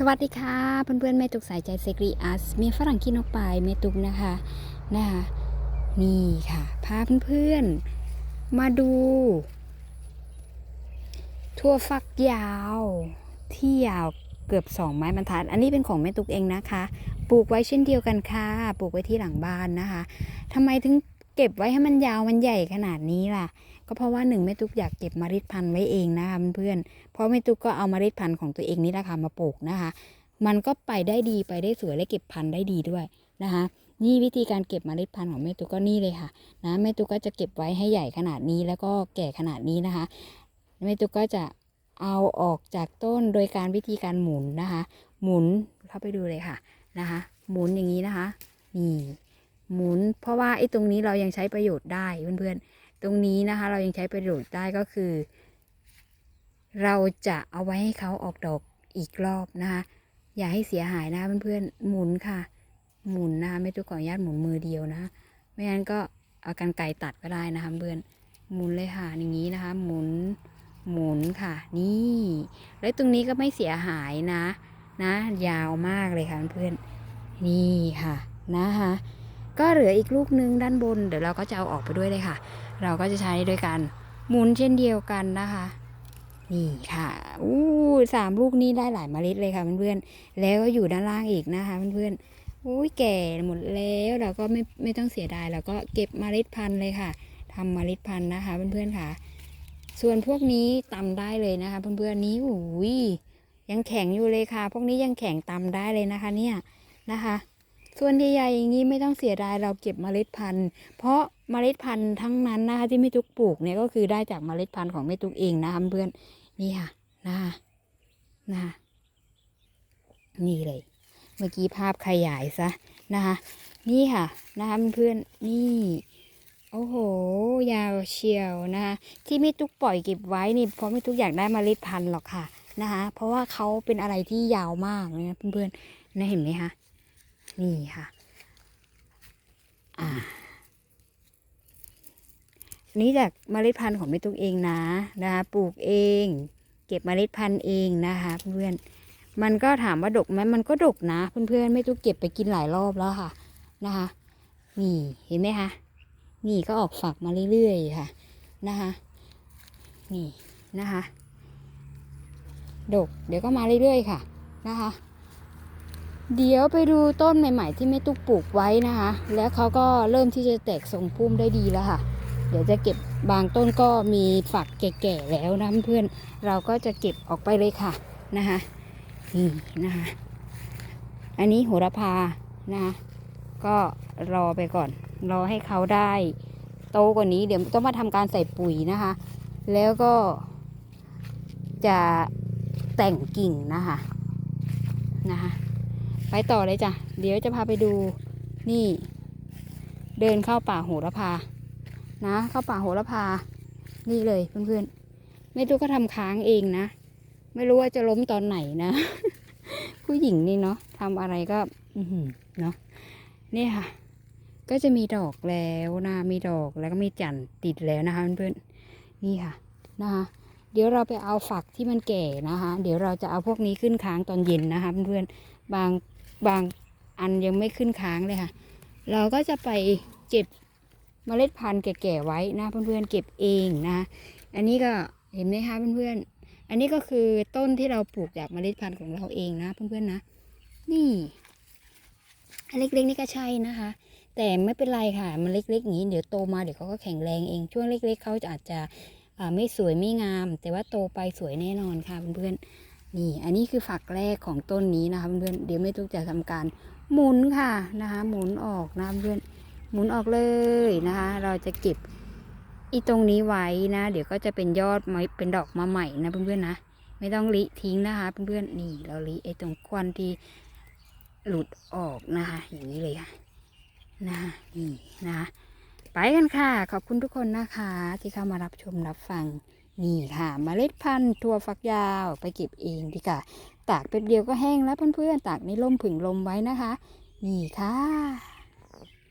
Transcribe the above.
สวัสดีค่ะเพื่อนๆแม่ตุกสายใจเซกรีอาสเมียฝรั่งขี้นกปายแม่ตุกนะคะนะคะนี่ค่ะ พาเพื่อนๆมาดู ทั่วฟักยาว ที่ยาวเกือบสองไม้บรรทัด อันนี้เป็นของแม่ตุกเองนะคะ ปลูกไว้เช่นเดียวกันค่ะ ปลูกไว้ที่หลังบ้านนะคะทำไมถึง เก็บไว้ให้มันยาวมันใหญ่ขนาดนี้ล่ะ ก็เพราะว่าหนึ่งแม่ตุ๊กอยากเก็บเมล็ดพันธุ์ไว้เองนะคะเพื่อนเพราะแม่ตุ๊กก็เอาเมล็ดพันธุ์ของตัวเองนี่แหละค่ะมาปลูกนะคะ มันก็ไปได้ดีไปได้สวยและเก็บพันธุ์ได้ดีด้วยนะคะนี่วิธีการเก็บเมล็ดพันธุ์ของแม่ตุ๊กก็นี่เลยค่ะนะแม่ตุ๊กก็จะเก็บไว้ให้ใหญ่ขนาดนี้แล้วก็แก่ขนาดนี้นะคะแม่ตุ๊กก็จะเอาออกจากต้นโดยการวิธีการหมุนนะคะ หมุนเข้าไปดูเลยค่ะนะคะ หมุนอย่างนี้นะคะนี่ หมุน เพราะว่าไอ้ตรงนี้เรายังใช้ประโยชน์ได้เพื่อนๆ ตรงนี้นะคะเรายังใช้ประโยชน์ได้ก็คือ เราจะเอาไว้ให้เขาออกดอกอีกรอบนะคะอย่าให้เสียหายนะเพื่อนๆหมุนค่ะ หมุนนะคะไม่ต้องขออนุญาตหมุนมือเดียวนะไม่งั้นก็เอากันไกรตัดก็ได้นะคะเพื่อนหมุนเลยค่ะอย่างนี้นะคะ หมุนหมุนค่ะ นี่ แล้วตรงนี้ก็ไม่เสียหายนะ นะ ยาวมากเลยค่ะเพื่อนนี่ค่ะนะคะ ก็เหลืออีกลูกนึงด้านบน เดี๋ยวเราก็จะเอาออกไปด้วยเลยค่ะ เราก็จะใช้ด้วยกันหมุนเช่นเดียวกันนะคะ นี่ค่ะอู้สามลูกนี้ได้หลายเมล็ดเลยค่ะเพื่อนๆแล้วก็อยู่ด้านล่างอีกนะคะเพื่อนๆอุ้ยแก่หมดแล้วเราก็ไม่ไม่ต้องเสียดายเราก็เก็บเมล็ดพันธุ์เลยค่ะทำเมล็ดพันธุ์นะคะเพื่อนๆค่ะ ส่วนพวกนี้ตำได้เลยนะคะเพื่อนๆนี้อุ้ยยังแข็งอยู่เลยค่ะ พวกนี้ยังแข็งตำได้เลยนะคะ เนี่ยนะคะ ส่วนใหญ่ๆอย่างนี้ไม่ต้องเสียดายเราเก็บเมล็ดพันธุ์ เพราะเมล็ดพันธุ์ทั้งนั้นนะคะที่แม่ตุ๊กปลูกเนี่ยก็คือได้จากเมล็ดพันธุ์ของแม่ตุ๊กเองนะคะเพื่อนนี่ค่ะนะคะนะคะนี่เลย เมื่อกี้ภาพขยายซะนะคะ นี่ค่ะนะคะเพื่อนนี่โอ้โห ยาวเชียวนะคะ ที่แม่ตุกปล่อยเก็บไว้นี่เพราะแม่ตุกอยากได้เมล็ดพันธุ์หรอกค่ะนะคะ เพราะว่าเขาเป็นอะไรที่ยาวมากนะเพื่อนๆนะเห็นไหมคะ นี่ค่ะ อ่านี่จากเมล็ดพันธุ์ของแม่ตุ๊กเองนะนะคะปลูกเอง เก็บเมล็ดพันธุ์เองนะคะเพื่อนๆมันก็ถามว่าดกไหมมันก็ดกนะเพื่อนๆไม่ตุ๊กเก็บไปกินหลายรอบแล้วค่ะนะคะนี่เห็นไหมคะนี่ก็ออกฝักมาเรื่อยๆค่ะนะคะนี่นะคะ ดกเดี๋ยวก็มาเรื่อยๆค่ะนะคะ เดี๋ยวไปดูต้นใหม่ ๆ ที่แม่ตุ๊กปลูกไว้นะคะ แล้วเขาก็เริ่มที่จะแตกทรงพุ่มได้ดีแล้วค่ะ เดี๋ยวจะเก็บบางต้นก็มีฝักแก่ๆแล้วนะเพื่อนเราก็จะเก็บออกไปเลยค่ะนะคะนี่นะคะ อันนี้โหระพานะคะก็รอไปก่อน รอให้เขาได้โตกว่านี้เดี๋ยวต้องมาทำการใส่ปุ๋ยนะคะ แล้วก็จะแต่งกิ่งนะคะนะคะ ไปต่อเลยจ้ะ เดี๋ยวจะพาไปดูนี่ เดินเข้าป่าโหระพา นะ เข้าป่าโหระพา นี่เลยเพื่อนๆแม่ตุ๊กก็ทำค้างเองนะ ไม่รู้ว่าจะล้มตอนไหนนะ ผู้หญิงนี่เนาะทำอะไรก็อืเนาะนี่ค่ะ ก็จะมีดอกแล้วนะมีดอกแล้วก็มีจันทร์ติดแล้วนะคะเพื่อนๆนี่ค่ะนะคะเดี๋ยวเราไปเอาฝักที่มันแก่นะคะ เดี๋ยวเราจะเอาพวกนี้ขึ้นค้างตอนเย็นนะคะเพื่อนๆ บาง บางอันยังไม่ขึ้นค้างเลยค่ะ เราก็จะไปเก็บเมล็ดพันธุ์แก่ๆไว้นะเพื่อนๆเก็บเองนะ อันนี้ก็เห็นไหมคะเพื่อนๆ อันนี้ก็คือต้นที่เราปลูกจากเมล็ดพันธุ์ของเราเองนะเพื่อนๆนะ นี่อันเล็กๆนี่ก็ใช่นะคะ แต่ไม่เป็นไรค่ะ มันเล็กๆอย่างนี้เดี๋ยวโตมาเดี๋ยวเขาก็แข็งแรงเองช่วงเล็ก ๆเขาจะอาจจะไม่สวยไม่งาม แต่ว่าโตไปสวยแน่นอนค่ะเพื่อนๆ นี่อันนี้คือฝักแรกของต้นนี้นะคะเพื่อนเดี๋ยวแม่ตุ๊กจะทำการหมุนค่ะนะคะหมุนออกนะเพื่อนหมุนออกเลยนะคะ เราจะเก็บอีตรงนี้ไว้นะ เดี๋ยวก็จะเป็นยอดไม้เป็นดอกมาใหม่นะเพื่อนๆนะ ไม่ต้องลิทิ้งนะคะเพื่อนๆนี่เราลิไอตรงควันที่หลุดออกนะคะอย่างนี้เลยค่ะนะคะนี่นะคะไปกันค่ะ ขอบคุณทุกคนนะคะ ที่เข้ามารับชมรับฟัง นี่ค่ะมเมล็ดพันธุ์ถั่วฝักยาวไปเก็บเองดีกว่าตากเป็นเดียวก็แห้งแล้วเพื่อนๆตากในร่มผึ่งลมไว้นะคะ นี่ค่ะ